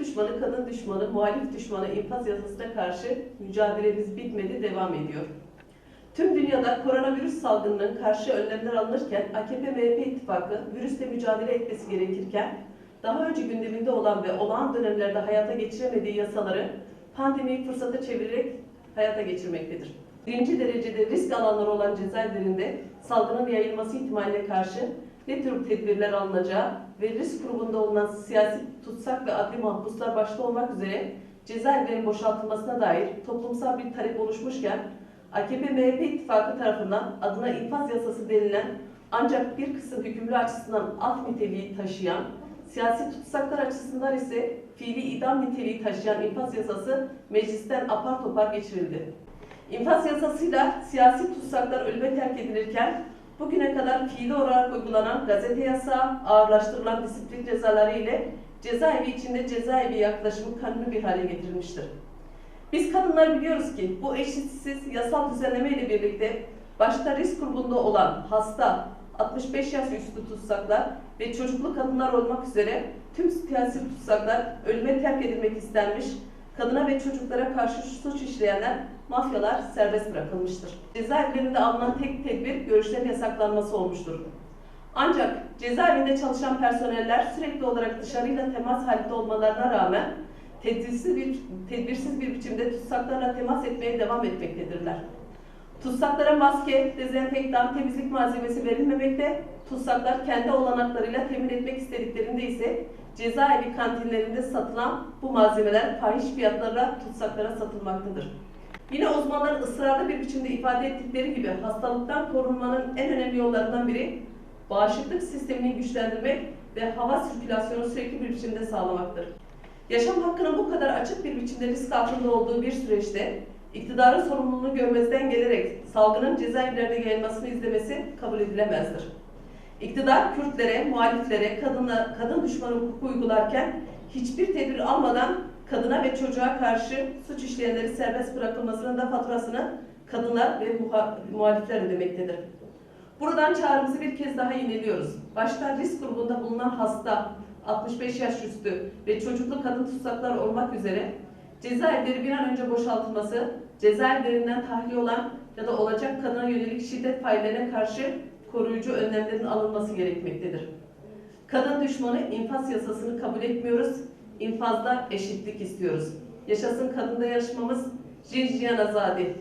düşmanı, kadın düşmanı, muhalif düşmanı infaz yasasına karşı mücadelemiz bitmedi, devam ediyor. Tüm dünyada koronavirüs salgınının karşı önlemler alınırken AKP-MHP ittifakı virüsle mücadele etmesi gerekirken daha önce gündeminde olan ve olağan dönemlerde hayata geçiremediği yasaları pandemiyi fırsata çevirerek hayata geçirmektedir. Birinci derecede risk alanları olan cezaevlerinde salgının yayılması ihtimaline karşı ne tür tedbirler alınacağı ve risk grubunda olunan siyasi tutsak ve adli mahpuslar başta olmak üzere cezaevlerinin boşaltılmasına dair toplumsal bir talep oluşmuşken AKP-MHP ittifakı tarafından adına infaz yasası denilen ancak bir kısım hükümlü açısından af niteliği taşıyan, siyasi tutsaklar açısından ise fiili idam niteliği taşıyan infaz yasası meclisten apar topar geçirildi. İnfaz yasasıyla siyasi tutsaklar ölüme terk edilirken bugüne kadar fiili olarak uygulanan gazete yasağı, ağırlaştırılan disiplin cezaları ile cezaevi içinde cezaevi yaklaşımı kanuni bir hale getirilmiştir. Biz kadınlar biliyoruz ki bu eşitsiz yasal düzenleme ile birlikte başta risk grubunda olan hasta, 65 yaş üstü tutsaklar ve çocuklu kadınlar olmak üzere tüm siyasi tutsaklar ölüme terk edilmek istenmiş, kadına ve çocuklara karşı suç işleyenler, mafyalar serbest bırakılmıştır. Cezaevlerinde alınan tek tedbir görüşlerin yasaklanması olmuştur. Ancak cezaevinde çalışan personeller sürekli olarak dışarıyla temas halinde olmalarına rağmen tedbirsiz bir, tedbirsiz bir biçimde tutsaklarla temas etmeye devam etmektedirler. Tutsaklara maske, dezenfektan, temizlik malzemesi verilmemekte, tutsaklar kendi olanaklarıyla temin etmek istediklerinde ise cezaevi kantinlerinde satılan bu malzemeler fahiş fiyatlarla tutsaklara satılmaktadır. Yine uzmanların ısrarlı bir biçimde ifade ettikleri gibi hastalıktan korunmanın en önemli yollarından biri bağışıklık sistemini güçlendirmek ve hava sirkülasyonu sürekli bir biçimde sağlamaktır. Yaşam hakkının bu kadar açık bir biçimde risk altında olduğu bir süreçte iktidarın sorumluluğunu görmezden gelerek salgının cezaevlerine yayılmasını izlemesi kabul edilemezdir. İktidar Kürtlere, muhaliflere, kadına, kadın düşmanı hukuku uygularken hiçbir tedbir almadan kadına ve çocuğa karşı suç işleyenleri serbest bırakılmasının da faturasını kadınlar ve muha- muhalifler ödemektedir. Buradan çağrımızı bir kez daha yineliyoruz. Başta risk grubunda bulunan hasta, 65 yaş üstü ve çocuklu kadın tutsaklar olmak üzere cezaevleri bir an önce boşaltılması, cezaevlerinden tahliye olan ya da olacak kadına yönelik şiddet faillerine karşı koruyucu önlemlerin alınması gerekmektedir. Kadın düşmanı infaz yasasını kabul etmiyoruz, infazda eşitlik istiyoruz. Yaşasın kadında yarışmamız, Jinjiyan Azadi.